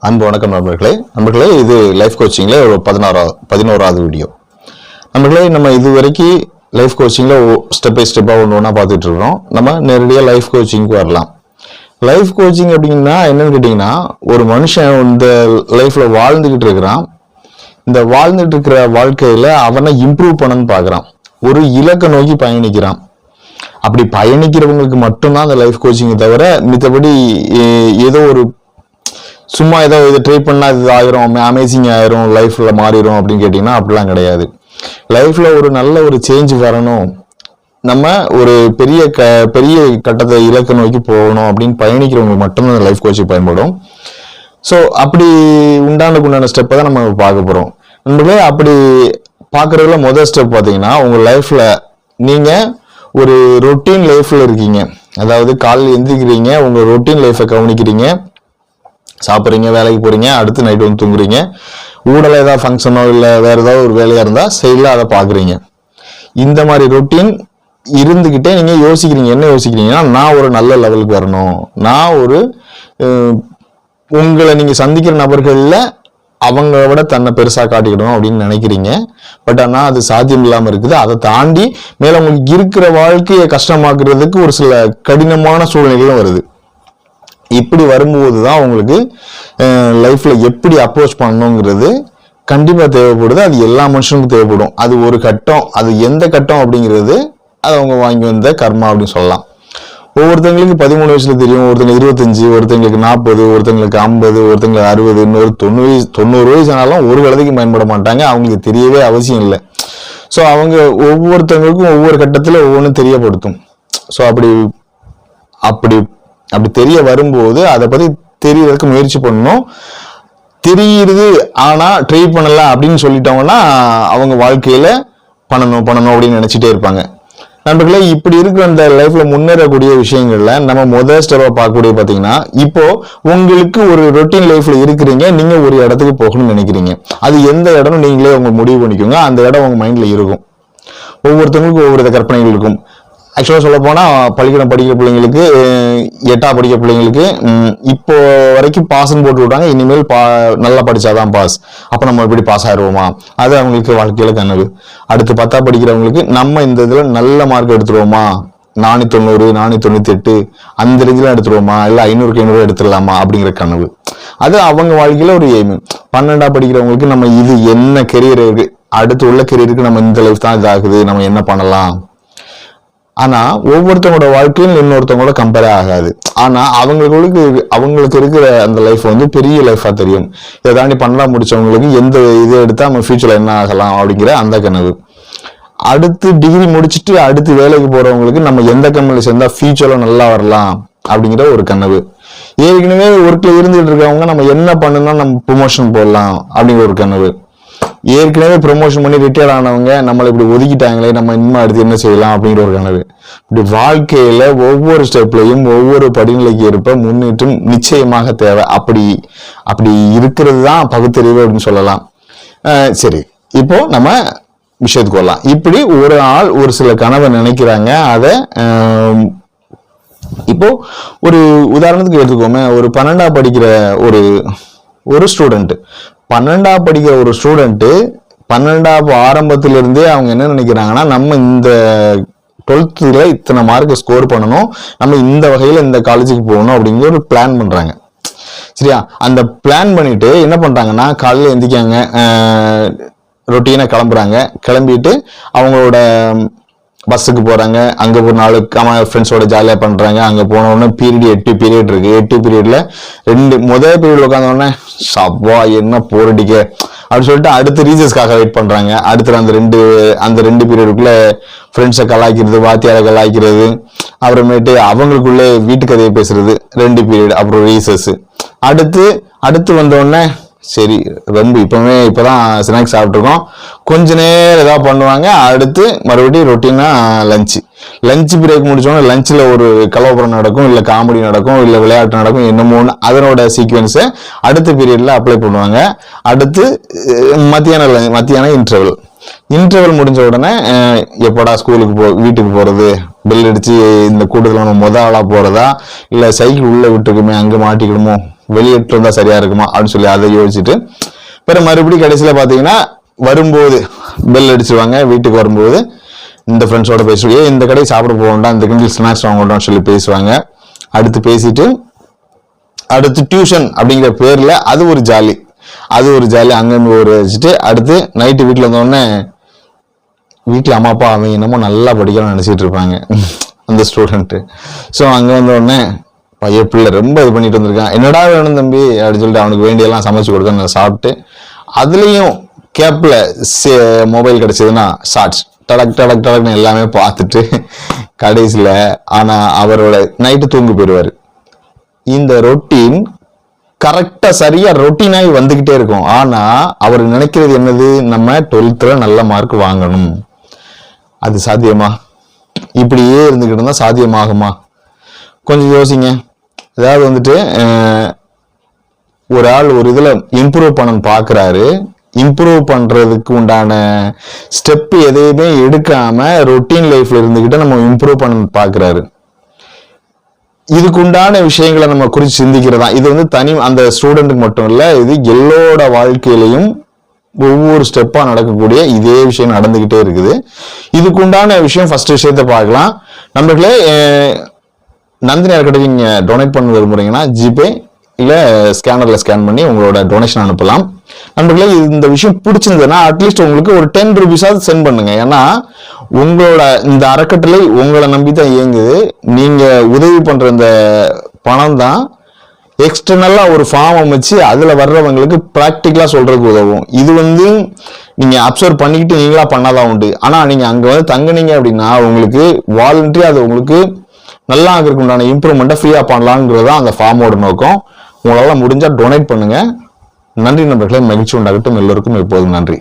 அன்பு வணக்கம் நண்பர்களே. நண்பர்களே இது லைஃப் கோச்சிங்கில் ஒரு பதினாறாவது பதினோராவது வீடியோ நண்பர்களே நம்ம இது வரைக்கும் லைஃப் கோச்சிங்கில் ஸ்டெப் பை ஸ்டெப்பாக ஒன்று ஒன்றா பார்த்துட்டு இருக்கோம் நம்ம நேரடியாக லைஃப் கோச்சிங்க்கு வரலாம். லைஃப் கோச்சிங் அப்படின்னா என்னன்னு கேட்டிங்கன்னா ஒரு மனுஷன் இந்த லைஃப்பில் வாழ்ந்துக்கிட்டு இருக்கிறான். இந்த வாழ்ந்துட்டு இருக்கிற வாழ்க்கையில் அவனை இம்ப்ரூவ் பண்ணணும்னு பார்க்குறான். ஒரு இலக்கை நோக்கி பயணிக்கிறான். அப்படி பயணிக்கிறவங்களுக்கு மட்டும்தான் அந்த லைஃப் கோச்சிங்கை தவிர மித்தபடி ஏ- ஏதோ ஒரு சும்மா ஏதோ இது ட்ரை பண்ணால் இது ஆயிரும் அமேசிங் ஆயிரும் லைஃப்ல மாறிடும் அப்படின்னு கேட்டிங்கன்னா அப்படிலாம் கிடையாது. லைஃப்ல ஒரு நல்ல ஒரு சேஞ்ச் வரணும். நம்ம ஒரு பெரிய க பெரிய கட்டத்தை இலக்கை நோக்கி போகணும் அப்படின்னு பயணிக்கிறவங்க மட்டும்தான் அந்த லைஃப் கோச்சிங் பயன்படும். ஸோ அப்படி உண்டானுக்கு உண்டான ஸ்டெப்பை தான் நம்ம பார்க்க போகிறோம் நம்மளே அப்படி பார்க்குறதுல முதல் ஸ்டெப் பார்த்தீங்கன்னா உங்கள் லைஃப்பில் நீங்கள் ஒரு ரொட்டீன் லைஃப்பில் இருக்கீங்க. அதாவது காலையில் எந்திரிக்கிறீங்க உங்கள் ரொட்டீன் லைஃப்பை கவனிக்கிறீங்க. சாப்பிட்றீங்க வேலைக்கு போகிறீங்க அடுத்து நைட் வந்து தூங்குறீங்க. ஊடல ஏதாவது ஃபங்க்ஷனோ இல்லை வேறு ஏதாவது ஒரு வேலையாக இருந்தால் சைடில் அதை பார்க்குறீங்க. இந்த மாதிரி ரொட்டீன் இருந்துக்கிட்டே நீங்கள் யோசிக்கிறீங்க. என்ன யோசிக்கிறீங்கன்னா நான் ஒரு நல்ல லெவலுக்கு வரணும். நான் ஒரு உங்களை நீங்கள் சந்திக்கிற நபர்களில் அவங்கள விட தன்னை பெருசாக காட்டிக்கிடணும் அப்படின்னு நினைக்கிறீங்க. பட் ஆனால் அது சாத்தியம் இல்லாமல் இருக்குது. அதை தாண்டி மேலே உங்களுக்கு இருக்கிற வாழ்க்கையை கஷ்டமாக்குறதுக்கு ஒரு சில கடினமான சூழ்நிலைகளும் வருது. இப்படி வரும்போது தான் உங்களுக்கு லைஃப்பில் எப்படி அப்ரோச் பண்ணணுங்கிறது கண்டிப்பாக தேவைப்படுது. அது எல்லா மனுஷனுக்கும் தேவைப்படும். அது ஒரு கட்டம். அது எந்த கட்டம் அப்படிங்கிறது அது அவங்க வாங்கி வந்த கர்மா அப்படின்னு சொல்லலாம். ஒவ்வொருத்தங்களுக்கு பதிமூணு வயசுல தெரியும். ஒருத்தங்க இருபத்தஞ்சு ஒருத்தங்களுக்கு நாற்பது ஒருத்தங்களுக்கு ஐம்பது ஒருத்தங்களுக்கு அறுபது இன்னொரு தொண்ணூறு வயசு தொண்ணூறு வயசு ஆனாலும் ஒரு கழுதைக்கு பயன்பட மாட்டாங்க. அவங்களுக்கு தெரியவே அவசியம் இல்லை. ஸோ அவங்க ஒவ்வொருத்தவங்களுக்கும் ஒவ்வொரு கட்டத்தில் ஒவ்வொன்றும் தெரியப்படுத்தும். ஸோ அப்படி அப்படி அப்படி தெரிய வரும்போது அதை பத்தி தெரியறதுக்கு முயற்சி பண்ணணும். தெரியுது ஆனா ட்ரை பண்ணல அப்படின்னு சொல்லிட்டோம்னா அவங்க வாழ்க்கையில பண்ணணும் பண்ணணும் அப்படின்னு நினைச்சிட்டே இருப்பாங்க. நண்பர்களே இப்படி இருக்கிற அந்த லைஃப்ல முன்னேறக்கூடிய விஷயங்கள்ல நம்ம முதல் ஸ்டெப்பா பார்க்கக்கூடிய பாத்தீங்கன்னா இப்போ உங்களுக்கு ஒரு ரொட்டீன் லைஃப்ல இருக்கிறீங்க நீங்க ஒரு இடத்துக்கு போகணும்னு நினைக்கிறீங்க. அது எந்த இடம்னு நீங்களே உங்க முடிவு பண்ணிக்கோங்க. அந்த இடம் உங்க மைண்ட்ல இருக்கும். ஒவ்வொருத்தவங்களுக்கும் ஒவ்வொரு வித கற்பனைகள் இருக்கும். ஆக்சுவலாக சொல்ல போனால் பள்ளிக்கூடம் படிக்கிற பிள்ளைங்களுக்கு எட்டா படிக்கிற பிள்ளைங்களுக்கு இப்போ வரைக்கும் பாஸ்ன்னு போட்டு விட்டாங்க. இனிமேல் பா நல்லா படித்தாதான் பாஸ் அப்போ நம்ம எப்படி பாஸ் ஆயிடுவோமா அது அவங்களுக்கு வாழ்க்கையில் கனவு. அடுத்து பத்தா படிக்கிறவங்களுக்கு நம்ம இந்த இதில் நல்ல மார்க் எடுத்துருவோமா? நானூற்றி தொண்ணூறு நானூற்றி தொண்ணூற்றி எட்டு அந்த ரேஞ்சில் எடுத்துருவோமா? இல்லை ஐநூறுக்கு ஐநூறு எடுத்துடலாமா? அப்படிங்கிற கனவு. அது அவங்க வாழ்க்கையில் ஒரு எய்ம் பன்னெண்டா படிக்கிறவங்களுக்கு நம்ம இது என்ன கெரியர் இருக்குது அடுத்து உள்ள கெரியருக்கு நம்ம இந்த லைஃப் தான் இதாகுது. நம்ம என்ன பண்ணலாம்? ஆனா ஒவ்வொருத்தவங்களோட வாழ்க்கையும் இன்னொருத்தவங்களோட கம்பேர் ஆகாது. ஆனா அவங்களுக்கு அவங்களுக்கு இருக்கிற அந்த லைஃப் வந்து பெரிய லைஃபா தெரியும். இதை தாண்டி பண்ணலாம் முடிச்சவங்களுக்கு எந்த இது எடுத்தா நம்ம ஃபியூச்சர்ல என்ன ஆகலாம் அப்படிங்கிற அந்த கனவு. அடுத்து டிகிரி முடிச்சுட்டு அடுத்து வேலைக்கு போறவங்களுக்கு நம்ம எந்த கம்பெனில சேர்ந்தா ஃபியூச்சர்ல நல்லா வரலாம் அப்படிங்கிற ஒரு கனவு. ஏற்கனவே ஒர்க்ல இருந்துட்டு இருக்கவங்க நம்ம என்ன பண்ணுனா நம்ம ப்ரொமோஷன் போடலாம் அப்படிங்கிற ஒரு கனவு. ஏற்கனவே ப்ரொமோஷன் பண்ணி ரிட்டையர் ஆனவங்க நம்மளை இப்படி ஒதுக்கிட்டாங்களே நம்ம இன்னும் அடுத்து என்ன செய்யலாம் அப்படிங்கிற ஒரு கனவு. இப்படி வாழ்க்கையில ஒவ்வொரு ஸ்டெப்லையும் ஒவ்வொரு படிநிலைக்கு ஏற்ப முன்னேற்றம் நிச்சயமாக தேவை. அப்படி அப்படி இருக்கிறது தான் பகுத்தறிவு அப்படின்னு சொல்லலாம். சரி. இப்போ நம்ம விஷயத்துக்கு வரலாம். இப்படி ஒரு ஆள் ஒரு சில கனவை நினைக்கிறாங்க. அதை இப்போ ஒரு உதாரணத்துக்கு எடுத்துக்கோமே. ஒரு பன்னெண்டாம் படிக்கிற ஒரு ஒரு ஸ்டூடெண்ட் பன்னெண்டாம் படிக்கிற ஒரு ஸ்டூடெண்ட்டு பன்னெண்டாம் ஆரம்பத்திலிருந்தே அவங்க என்ன நினைக்கிறாங்கன்னா நம்ம இந்த டுவெல்த்தில் இத்தனை மார்க் ஸ்கோர் பண்ணணும் நம்ம இந்த வகையில் இந்த காலேஜுக்கு போகணும் அப்படிங்கிற ஒரு பிளான் பண்ணுறாங்க சரியா? அந்த பிளான் பண்ணிட்டு என்ன பண்ணுறாங்கன்னா காலையில் எந்திரிக்காங்க ரொட்டீனாக கிளம்புறாங்க. கிளம்பிட்டு அவங்களோட பஸ்ஸுக்கு போகிறாங்க அங்கே ஒரு நாலு கம ஃப்ரெண்ட்ஸோட ஜாலியாக பண்ணுறாங்க அங்கே போன உடனே பீரியட் எட்டு பீரியட் இருக்குது எட்டு பீரியடில் ரெண்டு முதல் பீரியட் உட்காந்தோடனே சப்பா என்ன போரடிக்க அப்படின்னு சொல்லிட்டு அடுத்த ரீசஸ்க்காக வெயிட் பண்ணுறாங்க அடுத்த அந்த ரெண்டு அந்த ரெண்டு பீரியடுக்குள்ளே ஃப்ரெண்ட்ஸை கலாய்க்கிறது வாத்தியாரை கலாய்க்கிறது. அப்புறமேட்டு அவங்களுக்குள்ளே வீட்டு கதையை பேசுறது. ரெண்டு பீரியட் அப்புறம் ரீசஸ் அடுத்து அடுத்து வந்தோடனே சரி ரொம்ப இப்போவுமே இப்போ தான் ஸ்நாக்ஸ் சாப்பிட்ருக்கோம் கொஞ்ச நேரம் ஏதாவது பண்ணுவாங்க. அடுத்து மறுபடியும் ரொட்டீனாக லஞ்சு லஞ்ச் பிரேக் முடிச்சோன்னா லஞ்சில் ஒரு கலவரம் நடக்கும் இல்லை காமெடி நடக்கும் இல்லை விளையாட்டு நடக்கும் என்னமோன்னு அதனோட சீக்வன்ஸை அடுத்த பீரியடில் அப்ளை பண்ணுவாங்க. அடுத்து மத்தியான lunch- மத்தியான இன்டர்வல் இன்டர்வல் முடிஞ்ச உடனே எப்போடா எப்படா ஸ்கூலுக்கு போ வீட்டுக்கு போகிறது பெல் அடித்து இந்த கூட்டத்தில் நம்ம முத ஆளாக போகிறதா இல்லை சைக்கிள் உள்ளே விட்டுருக்குமே அங்கே மாட்டிக்கணுமோ வெளியிட்டு வந்தா சரியா இருக்குமா அப்படின்னு சொல்லி அதை யோசிச்சுட்டு பிற மறுபடியும் கடைசியில் பார்த்தீங்கன்னா வரும்போது பெல் அடிச்சிருவாங்க வீட்டுக்கு வரும்போது இந்த ஃப்ரெண்ட்ஸோட பேசுவோம். ஏன் இந்த கடைக்கு சாப்பிட போகண்டா இந்த கிண்டில் ஸ்நாக்ஸ் வாங்கண்டாம்னு சொல்லி பேசுவாங்க. அடுத்து பேசிட்டு அடுத்து டியூஷன் அப்படிங்கிற பேர்ல அது ஒரு ஜாலி அது ஒரு ஜாலி அங்கங்க ஒரு வச்சுட்டு அடுத்து நைட்டு வீட்டில் வந்தோடனே வீட்டில் அம்மா அப்பா அவங்க என்னமோ நல்லா படிக்கணும்னு நினச்சிட்டு இருப்பாங்க. அந்த ஸ்டூடெண்ட்டு ஸோ அங்கே வந்தோடனே பையன் பிள்ளை ரொம்ப இது பண்ணிட்டு வந்திருக்கான். என்னடா வேணும் தம்பி? அப்படின்னு சொல்லிட்டு அவனுக்கு வேண்டியெல்லாம் சமைச்சு கொடுத்தேன் நான் சாப்பிட்டு அதுலேயும் கேப்பில் மொபைல் கிடச்சதுன்னா ஷார்ட்ஸ் டடக் டடக் டடக்னு எல்லாமே பார்த்துட்டு கடைசியில் ஆனால் அவரோட நைட்டு தூங்கி போயிடுவார். இந்த ரொட்டீன் கரெக்டாக சரியாக ரொட்டீனாகி வந்துக்கிட்டே இருக்கும். ஆனால் அவர் நினைக்கிறது என்னது? நம்ம டுவெல்த்தில் நல்ல மார்க் வாங்கணும். அது சாத்தியமா? இப்படியே இருந்துக்கிட்டு இருந்தால் சாத்தியமாகுமா? கொஞ்சம் யோசிங்க. அதாவது வந்துட்டு ஒரு ஆள் ஒரு இதில் இம்ப்ரூவ் பண்ண பார்க்குறாரு இம்ப்ரூவ் பண்ணுறதுக்கு உண்டான ஸ்டெப் எதையுமே எடுக்காமல் ரொட்டீன் லைஃப்ல இருந்துக்கிட்டு நம்ம இம்ப்ரூவ் பண்ண பார்க்குறாரு இதுக்கு உண்டான விஷயங்களை நம்ம குறித்து சிந்திக்கிறதா? இது வந்து தனி அந்த ஸ்டூடெண்ட்டுக்கு மட்டும் இல்லை இது எல்லோட வாழ்க்கையிலையும் ஒவ்வொரு ஸ்டெப்பாக நடக்கக்கூடிய இதே விஷயம் நடந்துக்கிட்டே இருக்குது. இதுக்கு உண்டான விஷயம் ஃபஸ்ட் விஷயத்த பார்க்கலாம். நம்மளே நந்தினி யார்கிட்ட நீங்க டொனேட் பண்ண விரும்புறீங்கன்னா ஜிபே இல்ல ஸ்கேனர்ல ஸ்கேன் பண்ணி உங்களோட டொனேஷன் அனுப்பலாம். நண்பர்களே இந்த விஷயம் பிடிச்சிருந்ததுன்னா அட்லீஸ்ட் உங்களுக்கு ஒரு டென் ருபீஸாவது சென்ட் பண்ணுங்க. ஏன்னா உங்களோட இந்த அறக்கட்டளை உங்களை நம்பி தான் இயங்குது. நீங்க உதவி பண்ற இந்த பணம் தான் எக்ஸ்டர்னலா ஒரு ஃபார்ம் அமைச்சு அதுல வர்றவங்களுக்கு ப்ராக்டிக்கலா சொல்றதுக்கு உதவும். இது வந்து நீங்க அப்சர்வ் பண்ணிக்கிட்டு நீங்களா பண்ணாதான் உண்டு. ஆனா நீங்க அங்க வந்து தங்கினீங்க அப்படின்னா உங்களுக்கு வாலண்டரி அது உங்களுக்கு நல்லா ஆகிறதுக்கு உண்டான இம்ப்ரூவ்மெண்ட்டை ஃப்ரீயாக பண்ணலாங்கிறது தான் அந்த ஃபார்மோட நோக்கம். உங்களால் முடிஞ்சால் டொனேட் பண்ணுங்கள் நன்றி நண்பர்களே மகிழ்ச்சி உண்டாகட்டும். எல்லோருக்கும் எப்போதும் நன்றி.